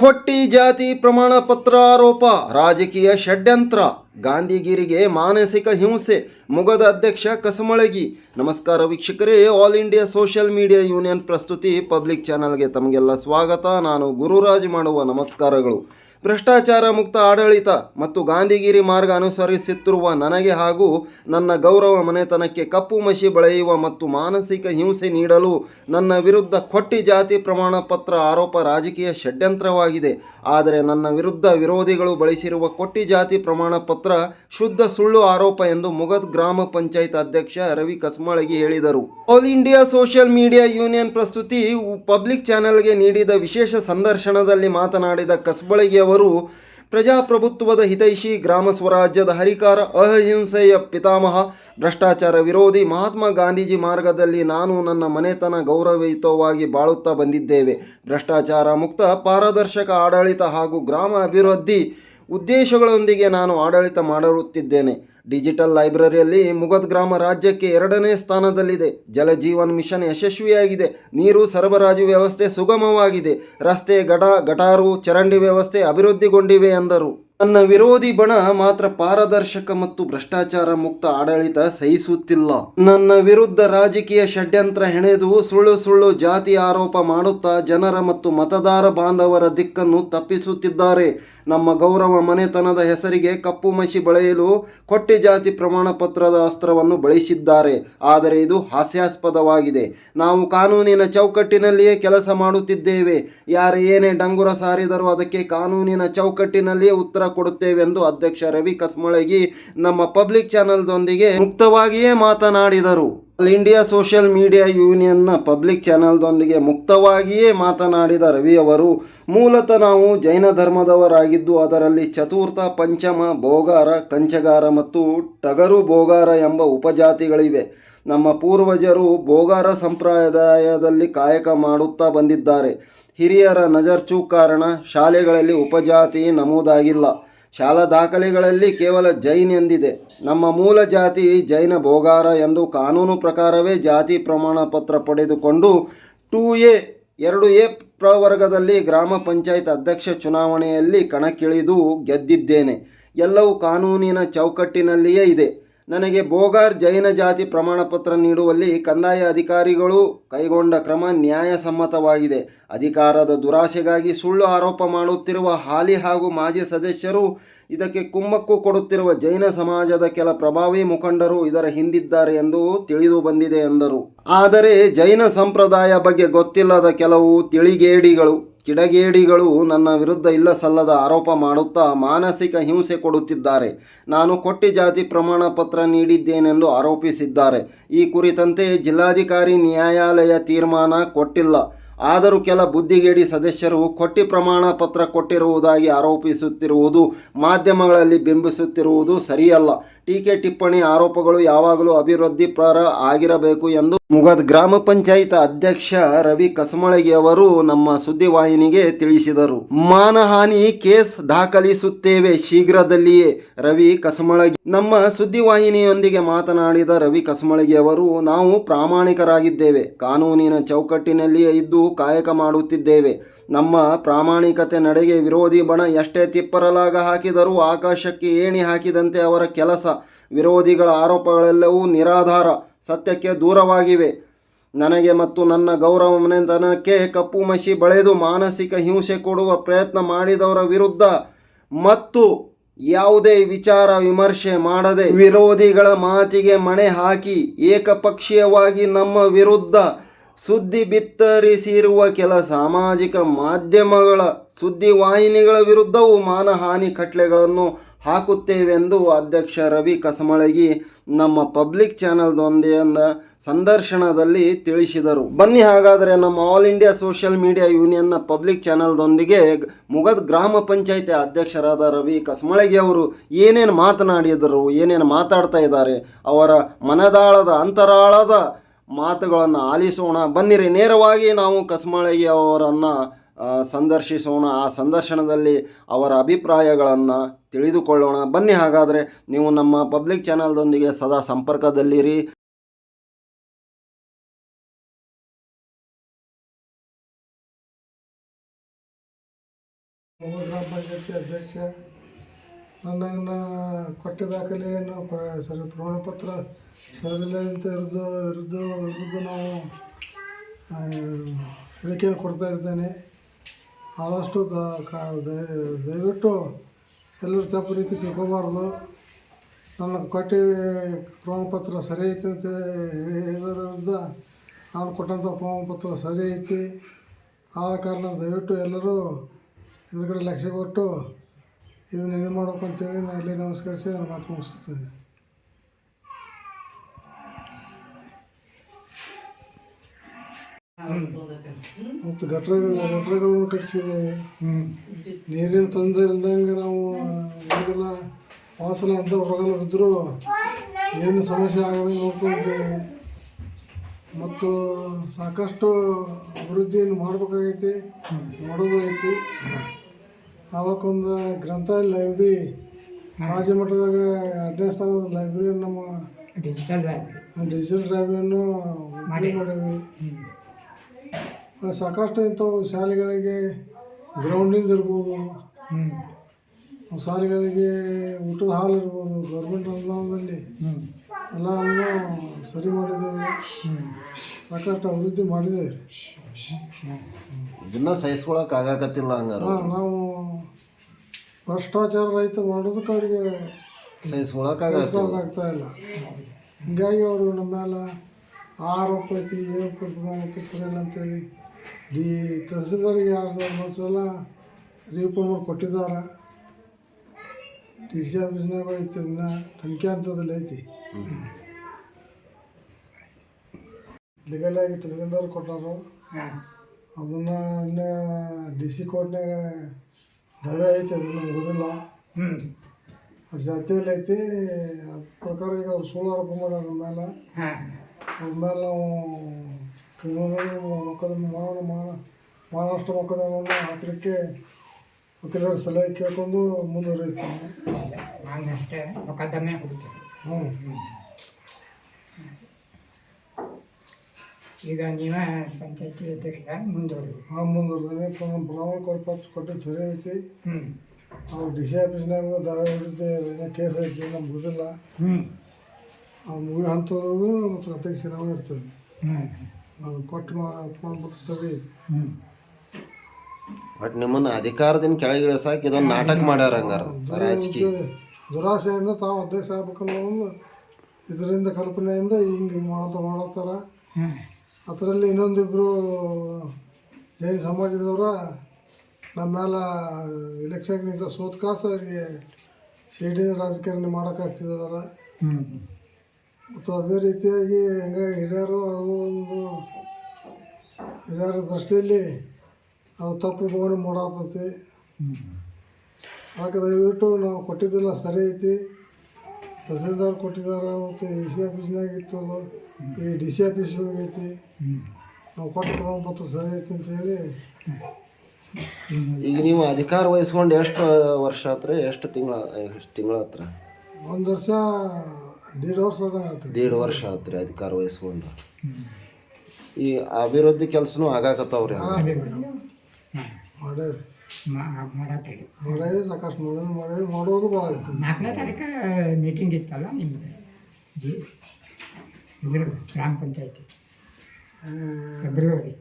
ಖೊಟ್ಟಿ ಜಾತಿ ಪ್ರಮಾಣ ಪತ್ರ ಆರೋಪ, ರಾಜಕೀಯ ಷಡ್ಯಂತ್ರ. ಗಾಂಧಿಗಿರಿಗೆ ಮಾನಸಿಕ ಹಿಂಸೆ, ಮುಗದ ಅಧ್ಯಕ್ಷ ಕಸಮಳಗಿ. ನಮಸ್ಕಾರ ವೀಕ್ಷಕರೇ all India social media union ಪ್ರಸ್ತುತಿ ಪಬ್ಲಿಕ್ ಚಾನಲ್ಗೆ ತಮಗೆಲ್ಲ ಸ್ವಾಗತ. ನಾನು ಗುರುರಾಜ್ ಮಾಡುವ ನಮಸ್ಕಾರಗಳು. ಭ್ರಷ್ಟಾಚಾರ ಮುಕ್ತ ಆಡಳಿತ ಮತ್ತು ಗಾಂಧಿಗಿರಿ ಮಾರ್ಗ ಅನುಸರಿಸುತ್ತಿರುವ ನನಗೆ ಹಾಗೂ ನನ್ನ ಗೌರವ ಮನೆತನಕ್ಕೆ ಕಪ್ಪು ಮಸಿ ಬಳೆಯುವ ಮತ್ತು ಮಾನಸಿಕ ಹಿಂಸೆ ನೀಡಲು ನನ್ನ ವಿರುದ್ಧ ಕೊಟ್ಟಿ ಜಾತಿ ಪ್ರಮಾಣ ಪತ್ರ ಆರೋಪ ರಾಜಕೀಯ ಷಡ್ಯಂತ್ರವಾಗಿದೆ. ಆದರೆ ನನ್ನ ವಿರುದ್ಧ ವಿರೋಧಿಗಳು ಬಳಸಿರುವ ಕೊಟ್ಟಿ ಜಾತಿ ಪ್ರಮಾಣ ಪತ್ರ ಶುದ್ಧ ಸುಳ್ಳು ಆರೋಪ ಎಂದು ಮುಗದ್ ಗ್ರಾಮ ಪಂಚಾಯತ್ ಅಧ್ಯಕ್ಷ ರವಿ ಕಸ್ಮಾಳಗಿ ಹೇಳಿದರು. All India social media union ಪ್ರಸ್ತುತಿ ಪಬ್ಲಿಕ್ ಚಾನೆಲ್ಗೆ ನೀಡಿದ ವಿಶೇಷ ಸಂದರ್ಶನದಲ್ಲಿ ಮಾತನಾಡಿದ ಕಸ್ಬಳಗಿ ಅವರು ಪ್ರಜಾಪ್ರಭುತ್ವದ ಹಿತೈಷಿ ಗ್ರಾಮ ಸ್ವರಾಜ್ಯದ ಹರಿಕಾರ ಅಹಿಂಸೆಯ ಪಿತಾಮಹ, ಭ್ರಷ್ಟಾಚಾರ ವಿರೋಧಿ ಮಹಾತ್ಮ ಗಾಂಧೀಜಿ ಮಾರ್ಗದಲ್ಲಿ ನಾನು ನನ್ನ ಮನೆತನ ಗೌರವಯುತವಾಗಿ ಬಾಳುತ್ತಾ ಬಂದಿದ್ದೇವೆ. ಭ್ರಷ್ಟಾಚಾರ ಮುಕ್ತ, ಪಾರದರ್ಶಕ ಆಡಳಿತ ಹಾಗೂ ಗ್ರಾಮ ಅಭಿವೃದ್ಧಿ ಉದ್ದೇಶಗಳೊಂದಿಗೆ ನಾನು ಆಡಳಿತ ಮಾಡುತ್ತಿದ್ದೇನೆ. ಡಿಜಿಟಲ್ ಲೈಬ್ರರಿಯಲ್ಲಿ ಮುಗದ್ ಗ್ರಾಮ ರಾಜ್ಯಕ್ಕೆ ಎರಡನೇ ಸ್ಥಾನದಲ್ಲಿದೆ. ಜಲಜೀವನ್ ಮಿಷನ್ ಯಶಸ್ವಿಯಾಗಿದೆ. ನೀರು ಸರಬರಾಜು ವ್ಯವಸ್ಥೆ ಸುಗಮವಾಗಿದೆ. ರಸ್ತೆ ಗಡ, ಗಟಾರು, ಚರಂಡಿ ವ್ಯವಸ್ಥೆ ಅಭಿವೃದ್ಧಿಗೊಂಡಿವೆ ಎಂದರು. ನನ್ನ ವಿರೋಧಿ ಬಣ ಮಾತ್ರ ಪಾರದರ್ಶಕ ಮತ್ತು ಭ್ರಷ್ಟಾಚಾರ ಮುಕ್ತ ಆಡಳಿತ ಸಹಿಸುತ್ತಿಲ್ಲ. ನನ್ನ ವಿರುದ್ಧ ರಾಜಕೀಯ ಷಡ್ಯಂತ್ರ ಹೆಣೆದು ಸುಳ್ಳು ಸುಳ್ಳು ಜಾತಿ ಆರೋಪ ಮಾಡುತ್ತಾ ಜನರ ಮತ್ತು ಮತದಾರ ಬಾಂಧವರ ದಿಕ್ಕನ್ನು ತಪ್ಪಿಸುತ್ತಿದ್ದಾರೆ. ನಮ್ಮ ಗೌರವ ಮನೆತನದ ಹೆಸರಿಗೆ ಕಪ್ಪು ಮಸಿ ಬಳೆಯಲು ಕೊಟ್ಟಿ ಜಾತಿ ಪ್ರಮಾಣ ಪತ್ರದ ಅಸ್ತ್ರವನ್ನು ಬಳಸಿದ್ದಾರೆ. ಆದರೆ ಇದು ಹಾಸ್ಯಾಸ್ಪದವಾಗಿದೆ. ನಾವು ಕಾನೂನಿನ ಚೌಕಟ್ಟಿನಲ್ಲಿಯೇ ಕೆಲಸ ಮಾಡುತ್ತಿದ್ದೇವೆ. ಯಾರು ಏನೇ ಡಂಗುರ ಸಾರಿದರೂ ಅದಕ್ಕೆ ಕಾನೂನಿನ ಚೌಕಟ್ಟಿನಲ್ಲಿಯೇ ಉತ್ತರ ಕೊಡುತ್ತೇವೆಂದು ಅಧ್ಯಕ್ಷ ರವಿ ಕಸ್ಮಳಗಿ ನಮ್ಮ ಪಬ್ಲಿಕ್ ಚಾನೆಲ್ದೊಂದಿಗೆ ಮುಕ್ತವಾಗಿಯೇ ಮಾತನಾಡಿದರು. ಆಲ್ ಇಂಡಿಯಾ ಸೋಷಿಯಲ್ ಮೀಡಿಯಾ ಯೂನಿಯನ್ನ ಪಬ್ಲಿಕ್ ಚಾನೆಲ್ದೊಂದಿಗೆ ಮುಕ್ತವಾಗಿಯೇ ಮಾತನಾಡಿದ ರವಿ ಅವರು, ಮೂಲತಃ ನಾವು ಜೈನ ಧರ್ಮದವರಾಗಿದ್ದು ಅದರಲ್ಲಿ ಚತುರ್ಥ ಪಂಚಮ ಬೋಗಾರ ಕಂಚಗಾರ ಮತ್ತು ಟಗರು ಬೋಗಾರ ಎಂಬ ಉಪಜಾತಿಗಳಿವೆ. ನಮ್ಮ ಪೂರ್ವಜರು ಬೋಗಾರ ಸಂಪ್ರದಾಯದಲ್ಲಿ ಕಾಯಕ ಮಾಡುತ್ತಾ ಬಂದಿದ್ದಾರೆ. ಹಿರಿಯರ ನಜರ್ಚು ಕಾರಣ ಶಾಲೆಗಳಲ್ಲಿ ಉಪಜಾತಿ ನಮೂದಾಗಿಲ್ಲ. ಶಾಲಾ ದಾಖಲೆಗಳಲ್ಲಿ ಕೇವಲ ಜೈನ್ ಎಂದಿದೆ. ನಮ್ಮ ಮೂಲ ಜಾತಿ ಜೈನ ಬೋಗಾರ ಎಂದು ಕಾನೂನು ಪ್ರಕಾರವೇ ಜಾತಿ ಪ್ರಮಾಣ ಪತ್ರ ಪಡೆದುಕೊಂಡು ಟೂ ಎ, ಎರಡು ಎ ಪ್ರವರ್ಗದಲ್ಲಿ ಗ್ರಾಮ ಪಂಚಾಯತ್ ಅಧ್ಯಕ್ಷ ಚುನಾವಣೆಯಲ್ಲಿ ಕಣಕ್ಕಿಳಿದು ಗೆದ್ದಿದ್ದೇನೆ. ಎಲ್ಲವೂ ಕಾನೂನಿನ ಚೌಕಟ್ಟಿನಲ್ಲಿಯೇ ಇದೆ. ನನಗೆ ಬೋಗಾರ್ ಜೈನ ಜಾತಿ ಪ್ರಮಾಣ ಪತ್ರ ನೀಡುವಲ್ಲಿ ಕಂದಾಯ ಅಧಿಕಾರಿಗಳು ಕೈಗೊಂಡ ಕ್ರಮ ನ್ಯಾಯಸಮ್ಮತವಾಗಿದೆ. ಅಧಿಕಾರದ ದುರಾಸೆಗಾಗಿ ಸುಳ್ಳು ಆರೋಪ ಮಾಡುತ್ತಿರುವ ಹಾಲಿ ಹಾಗೂ ಮಾಜಿ ಸದಸ್ಯರು ಇದಕ್ಕೆ ಕುಮ್ಮಕ್ಕು ಕೊಡುತ್ತಿರುವ ಜೈನ ಸಮಾಜದ ಕೆಲ ಪ್ರಭಾವಿ ಮುಖಂಡರು ಇದರ ಹಿಂದಿದ್ದಾರೆ ಎಂದು ತಿಳಿದು ಬಂದಿದೆ ಎಂದರು. ಆದರೆ ಜೈನ ಸಂಪ್ರದಾಯ ಬಗ್ಗೆ ಗೊತ್ತಿಲ್ಲದ ಕೆಲವು ತಿಳಿಗೇಡಿಗಳು ಕಿಡಗೇಡಿಗಳು ನನ್ನ ವಿರುದ್ಧ ಇಲ್ಲ ಸಲ್ಲದ ಆರೋಪ ಮಾಡುತ್ತಾ ಮಾನಸಿಕ ಹಿಂಸೆ ಕೊಡುತ್ತಿದ್ದಾರೆ. ನಾನು ಕೊಟ್ಟಿ ಜಾತಿ ಪ್ರಮಾಣ ಪತ್ರ ನೀಡಿದ್ದೇನೆಂದು ಆರೋಪಿಸಿದ್ದಾರೆ. ಈ ಕುರಿತಂತೆ ಜಿಲ್ಲಾಧಿಕಾರಿ ನ್ಯಾಯಾಲಯ ತೀರ್ಮಾನ ಕೊಟ್ಟಿಲ್ಲ. ಆದರೂ ಕೆಲ ಬುದ್ಧಿಗೇಡಿ ಸದಸ್ಯರು ಕೊಟ್ಟಿ ಪ್ರಮಾಣ ಪತ್ರ ಕೊಟ್ಟಿರುವುದಾಗಿ ಆರೋಪಿಸುತ್ತಿರುವುದು ಮಾಧ್ಯಮಗಳಲ್ಲಿ ಬಿಂಬಿಸುತ್ತಿರುವುದು ಸರಿಯಲ್ಲ. ಟೀಕೆ ಟಿಪ್ಪಣಿ ಆರೋಪಗಳು ಯಾವಾಗಲೂ ಅಭಿವೃದ್ಧಿಪರ ಆಗಿರಬೇಕು ಎಂದು ಮುಗದ್ ಗ್ರಾಮ ಪಂಚಾಯತ್ ಅಧ್ಯಕ್ಷ ರವಿ ಕಸಮಳಗಿ ಅವರು ನಮ್ಮ ಸುದ್ದಿವಾಹಿನಿಗೆ ತಿಳಿಸಿದರು. ಮಾನಹಾನಿ ಕೇಸ್ ದಾಖಲಿಸುತ್ತೇವೆ ಶೀಘ್ರದಲ್ಲಿಯೇ, ರವಿ ಕಸಮಳಗಿ. ನಮ್ಮ ಸುದ್ದಿವಾಹಿನಿಯೊಂದಿಗೆ ಮಾತನಾಡಿದ ರವಿ ಕಸಮಳಗಿಯವರು ನಾವು ಪ್ರಾಮಾಣಿಕರಾಗಿದ್ದೇವೆ. ಕಾನೂನಿನ ಚೌಕಟ್ಟಿನಲ್ಲಿಯೇ ಇದ್ದು ಕಾಯಕ ಮಾಡುತ್ತಿದ್ದೇವೆ. ನಮ್ಮ ಪ್ರಾಮಾಣಿಕತೆ ನಡೆಗೆ ವಿರೋಧಿ ಬಣ ಎಷ್ಟೇ ತಿಪ್ಪರಲಾಗ ಹಾಕಿದರೂ ಆಕಾಶಕ್ಕೆ ಏಣಿ ಹಾಕಿದಂತೆ ಅವರ ಕೆಲಸ, ವಿರೋಧಿಗಳ ಆರೋಪಗಳೆಲ್ಲವೂ ನಿರಾಧಾರ, ಸತ್ಯಕ್ಕೆ ದೂರವಾಗಿವೆ. ನನಗೆ ಮತ್ತು ನನ್ನ ಗೌರವ ಮನೆತನಕ್ಕೆ ಕಪ್ಪು ಮಸಿ ಬಳೆದು ಮಾನಸಿಕ ಹಿಂಸೆ ಕೊಡುವ ಪ್ರಯತ್ನ ಮಾಡಿದವರ ವಿರುದ್ಧ ಮತ್ತು ಯಾವುದೇ ವಿಚಾರ ವಿಮರ್ಶೆ ಮಾಡದೆ ವಿರೋಧಿಗಳ ಮಾತಿಗೆ ಮಣೆ ಹಾಕಿ ಏಕಪಕ್ಷೀಯವಾಗಿ ನಮ್ಮ ವಿರುದ್ಧ ಸುದ್ದಿ ಬಿತ್ತರಿಸಿರುವ ಕೆಲ ಸಾಮಾಜಿಕ ಮಾಧ್ಯಮಗಳ ಸುದ್ದಿವಾಹಿನಿಗಳ ವಿರುದ್ಧವೂ ಮಾನಹಾನಿ ಕಟ್ಲೆಗಳನ್ನು ಹಾಕುತ್ತೇವೆಂದು ಅಧ್ಯಕ್ಷ ರವಿ ಕಸಮಳಗಿ ನಮ್ಮ ಪಬ್ಲಿಕ್ ಚಾನಲ್ದೊಂದಿಗೆ ಸಂದರ್ಶನದಲ್ಲಿ ತಿಳಿಸಿದರು. ಬನ್ನಿ ಹಾಗಾದರೆ ನಮ್ಮ ಆಲ್ ಇಂಡಿಯಾ ಸೋಷಿಯಲ್ ಮೀಡಿಯಾ ಯೂನಿಯನ್ನ ಪಬ್ಲಿಕ್ ಚಾನಲ್ದೊಂದಿಗೆ ಮುಗದ್ ಗ್ರಾಮ ಪಂಚಾಯತಿ ಅಧ್ಯಕ್ಷರಾದ ರವಿ ಕಸಮಳಗಿ ಅವರು ಏನೇನು ಮಾತನಾಡಿದರು, ಏನೇನು ಮಾತಾಡ್ತಾ ಇದ್ದಾರೆ, ಅವರ ಮನದಾಳದ, ಅಂತರಾಳದ ಮಾತುಗಳನ್ನು ಆಲಿಸೋಣ. ಬನ್ನಿರಿ, ನೇರವಾಗಿ ನಾವು ಕಸ್ಮಳಗಿ ಅವರನ್ನು ಸಂದರ್ಶಿಸೋಣ. ಆ ಸಂದರ್ಶನದಲ್ಲಿ ಅವರ ಅಭಿಪ್ರಾಯಗಳನ್ನು ತಿಳಿದುಕೊಳ್ಳೋಣ. ಬನ್ನಿ ಹಾಗಾದರೆ ನೀವು ನಮ್ಮ ಪಬ್ಲಿಕ್ ಚಾನಲ್ದೊಂದಿಗೆ ಸದಾ ಸಂಪರ್ಕದಲ್ಲಿರಿ. ಅಧ್ಯಕ್ಷ ನನ್ನನ್ನು ಕೊಟ್ಟ ದಾಖಲೆಯನ್ನು ಸರ್ ಸರಿ ಪ್ರಮಾಣ ಪತ್ರ ಸರಿಯಿಲ್ಲ ಅಂತ ಇರೋದು ಇರೋದು ಇರೋದು ನಾವು ಹೇಳಿಕೆಯನ್ನು ಕೊಡ್ತಾ ಇದ್ದೇನೆ. ಆದಷ್ಟು ದ ದಯವಿಟ್ಟು ಎಲ್ಲರೂ ತಪ್ಪು ರೀತಿ ತಿಳ್ಕೊಬಾರ್ದು. ನನ್ನ ಕೊಟ್ಟಿ ಪ್ರಮಾಣಪತ್ರ ಸರಿ ಐತಿ ಅಂತ ಇದರಿಂದ ನಾನು ಕೊಟ್ಟಂಥ ಪ್ರಮಾಣಪತ್ರ ಸರಿ ಐತಿ. ಆದ ಕಾರಣ ದಯವಿಟ್ಟು ಎಲ್ಲರೂ ಇದ್ರ ಲಕ್ಷ್ಯ ಕೊಟ್ಟು ಇದನ್ನು ಇದು ಮಾಡ್ಬೇಕು ಅಂತೇಳಿ ನಾನು ಇಲ್ಲಿ ನಮಸ್ಕರಿಸಿ ನಾನು ಮಾತು ಮುಗಿಸ್ತೀನಿ. ಮತ್ತು ಗಟ್ರ ಗಟ್ರಗಳನ್ನು ಕಟ್ಟಿಸಿದ್ದೇವೆ ನೀರಿನ ತೊಂದರೆ ಇಲ್ದಂಗೆ ನಾವು ಹೊರಗೆಲ್ಲ ವಾಸನೆ ಅಂತ ಹೊರಗಲ್ಲ ಬಿದ್ದರೂ ಏನು ಸಮಸ್ಯೆ ಆಗದೆ ನೋಡ್ಕೊಳ್ತೇವೆ. ಮತ್ತು ಸಾಕಷ್ಟು ಅಭಿವೃದ್ಧಿಯನ್ನು ಮಾಡಬೇಕಾಗೈತಿ ಮಾಡೋದು ಐತಿ ಅವಕ್ಕೊಂದು ಗ್ರಂಥಾಲಯ ಲೈಬ್ರರಿ ರಾಜ್ಯ ಮಟ್ಟದಾಗ ಎರಡನೇ ಸ್ಥಾನದ ಲೈಬ್ರರಿ ನಮ್ಮ ಡಿಜಿಟಲ್ ಲೈಬ್ರರಿ ಡಿಜಿಟಲ್ ಲೈಬ್ರರಿಯನ್ನು ಮಾಡೀವಿ ಸಾಕಷ್ಟು ಇಂಥವು ಶಾಲೆಗಳಿಗೆ ಗ್ರೌಂಡಿಂದ ಇರ್ಬೋದು. ಹ್ಞೂ ಶಾಲೆಗಳಿಗೆ ಊಟದ ಹಾಲ್ ಇರ್ಬೋದು ಗೌರ್ಮೆಂಟ್ ಅನುದಾನದಲ್ಲಿ. ಹ್ಞೂ ಎಲ್ಲವನ್ನು ಸರಿ ಮಾಡಿದ್ದೇವೆ ಸಾಕಷ್ಟು ಅಭಿವೃದ್ಧಿ ಮಾಡಿದ್ದೇವೆ ಇದನ್ನ ಸಹಿಸ್ಕೊಳಕ್ಕೆ ಆಗಾಕತ್ತಿಲ್ಲ ಹಂಗಾರ ನಾವು ಭ್ರಷ್ಟಾಚಾರ ರಹಿತ ಮಾಡೋದಕ್ಕೆ ಅವರಿಗೆ ಸಹಿಸ್ಕೊಳಕ್ಕಾಗ್ತಾ ಇಲ್ಲ ಹಿಂಗಾಗಿ ಅವರು ನಮ್ಮ ಮೇಲೆ ಆರೋಪ ಐತಿ ಏರೋಪ ಪ್ರಮಾಣ ಸರಿಯಿಲ್ಲ ಅಂತೇಳಿ. ಈ ತಹಸೀಲ್ದಾರಿಗೆ ಯಾರ್ದಾರು ಮೂರು ಸಲ ರಿಪೋರ್ಟ್ ಮಾಡಿ ಕೊಟ್ಟಿದ್ದಾರೆ. ಡಿ ಸಿ ಆಫೀಸ್ನಾಗ ಐತಿ ಇನ್ನು ತನಿಖೆ ಹಂತದಲ್ಲಿ ಐತಿ. ಲೀಗಲಾಗಿ ಆಗಿ ತಹಸೀಲ್ದಾರ್ ಕೊಟ್ಟಾರು. ಅದನ್ನು ಇನ್ನೂ ಡಿ ಸಿ ಕೋರ್ಟ್ನಾಗ ದಾವೆ ಐತಿ ಅದನ್ನು ಗೊತ್ತಿಲ್ಲ ಹ್ಞೂ ಅದು ಜಾತಿಯಲ್ಲಿ ಐತಿ ಅದ್ರ ಪ್ರಕಾರ ಈಗ ಅವ್ರು ಸುಳ್ಳು ಆರೋಪ ಮಾಡ್ಯಾರ ಮೇಲೆ ಹಾಂ. ಅದ್ರ ಮೇಲೆ ನಾವು ಕಾನೂನು ಮೊಕದ್ದಮೆ ಮಾಡೋಣ ಮಾಡ ಮಹಾರಾಷ್ಟ್ರ ಮೊಕದ್ದಮೆಯನ್ನು ಹಾಕಲಿಕ್ಕೆ ವಕೀಲರ ಸಲಹೆ ಕೇಳ್ಕೊಂಡು ಮುಂದುವರಿಯುತ್ತೇನೆ ನಾನು ಅಷ್ಟೇ ಮೊಕದ್ದಮೆ ಹ್ಞೂ ಹ್ಞೂ ಈಗ ನೀವೇ ಪಂಚಾಯತಿ ಜೊತೆಗೆ ಮುಂದುವರಿ ಹಾಂ ಮುಂದುವರೆದೇನೆ ಪ್ರಮಾಣ ಪತ್ರ ಕೊಟ್ಟಿದ್ದು ಸರಿ ಐತಿ. ಹ್ಞೂ ಅವ್ರು ಡಿ ಸಿ ಆಫೀಸ್ನಾಗ ದಾವೆ ಕೇಸ್ ಐತಿ ನಮ್ಗೆ ಮುಗಿದಿಲ್ಲ. ಹ್ಞೂ ಆ ಮುಗಿ ಹಂತವರೆಗೂ ಮತ್ತು ಅಧ್ಯಕ್ಷರಾಗ ಇರ್ತದೆ ಹ್ಞೂ ನಾವು ಕೊಟ್ಟು ಪತ್ರ ಸರಿ ಐತಿ. ಹ್ಞೂ ಬಟ್ ನಿಮ್ಮನ್ನ ಅಧಿಕಾರದಿಂದ ಕೆಳಗಿಳಿಸಾಕ ಇದೊಂದು ನಾಟಕ ಮಾಡ್ಯಾರ ಹಂಗಾರ ರಾಜಕೀಯ. ದುರಾಸೆಯಿಂದ ತಾವು ಅಧ್ಯಕ್ಷ ಆಗ್ಬೇಕನ್ನೋ ಒಂದು ಇದರಿಂದ ಕಲ್ಪನೆಯಿಂದ ಹಿಂಗೆ ಹಿಂಗೆ ಮಾಡ್ತಾ ಮಾಡತ್ತಾರ ಅದರಲ್ಲಿ ಇನ್ನೊಂದಿಬ್ಬರು ಜೈನ ಸಮಾಜದವರ ನಮ್ಮ ಮೇಲೆ ಇಲೆಕ್ಷನ್ಗಿಂತ ಸೋತ್ ಕಾಸು ಅವರಿಗೆ ಶೇಡಿನ ರಾಜಕಾರಣಿ ಮಾಡೋಕ್ಕಾಗ್ತಿದ್ದಾರೆ ಮತ್ತು ಅದೇ ರೀತಿಯಾಗಿ ಹೆಂಗೆ ಹಿರಿಯರು ಅದು ಒಂದು ಹಿರಿಯರ ದೃಷ್ಟಿಯಲ್ಲಿ ಅದು ತಪ್ಪು ಭವನ ಮಾಡತ್ತೈತಿ ಅದಕ್ಕೆ ದಯವಿಟ್ಟು ನಾವು ಕೊಟ್ಟಿದ್ದೆಲ್ಲ ಸರಿ ಐತಿ. ತಹಸೀಲ್ದಾರ್ ಕೊಟ್ಟಿದ್ದಾರೆ ಮತ್ತು ಎ ಸಿ ಆಫೀಸ್ನಾಗ ಇತ್ತದು. ಈ ಡಿ ಸಿ ಆಫೀಸ್ ಹೋಗೈತಿ ನಾವು ಕೊಟ್ಟ ಪ್ರಮಾಣ ಪತ್ರ ಸರಿ ಐತಿ ಅಂತ ಹೇಳಿ. ಈಗ ನೀವು ಅಧಿಕಾರ ವಹಿಸ್ಕೊಂಡು ಎಷ್ಟು ವರ್ಷ ಹತ್ರ ಎಷ್ಟು ತಿಂಗಳ ಎಷ್ಟು ತಿಂಗಳ ಹತ್ರ ಒಂದು ವರ್ಷ ದೀಡ್ ವರ್ಷ ಆದಂಗೆ ದೇಡ್ ವರ್ಷ ಆತ್ರಿ ಅಧಿಕಾರ ವಹಿಸ್ಕೊಂಡು. ಈ ಅಭಿವೃದ್ಧಿ ಕೆಲಸನೂ ಆಗಾಕತ್ತಾವ್ರಿ ಮಾಡ್ಯಾರ. ಮಾಡತ್ತೀರಿ ಮಾಡೇವಿ ಸಾಕಷ್ಟು ಮಾಡಿ ಮಾಡೇವಿ ಮಾಡೋದು ಭಾಳ ಐತಿ ನಾಲ್ಕನೇ ತಾರೀಕು ಮೀಟಿಂಗ್ ಇತ್ತಲ್ಲ ನಿಮ್ಮದು ಜಿ ಇದ್ರ ಗ್ರಾಮ ಪಂಚಾಯತಿ ಆ, ಫೆಬ್ರವರಿ